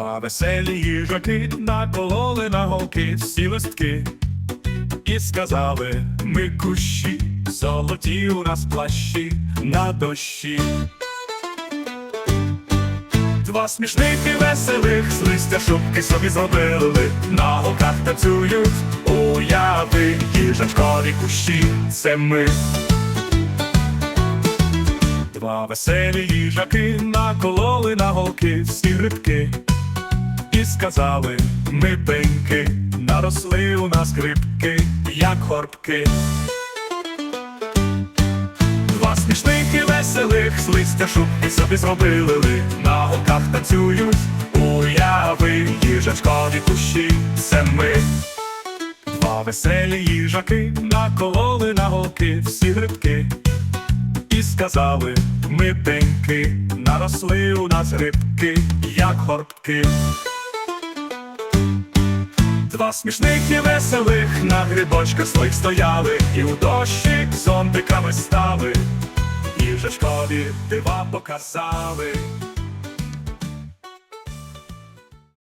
Два веселі їжаки накололи на голки всі листки і сказали: ми кущі, золоті у нас плащі на дощі. Два смішних і веселих з листя шубки собі зробили, на голках танцюють, уяви, їжачкові кущі, це ми. Два веселі їжаки накололи на голки всі грибки і сказали, ми пеньки, наросли у нас грибки, як горбки. Два смішних і веселих з листя шубки собі зробили ли, на голках танцюють, уяви, їжачкові кущі, це ми. Два веселі їжаки накололи на голки всі грибки і сказали, ми пеньки, наросли у нас грибки, як горбки. Два смішних і веселих на грибочках своїх стояли, і у дощі зонтиками стали, і вже школі дива показали.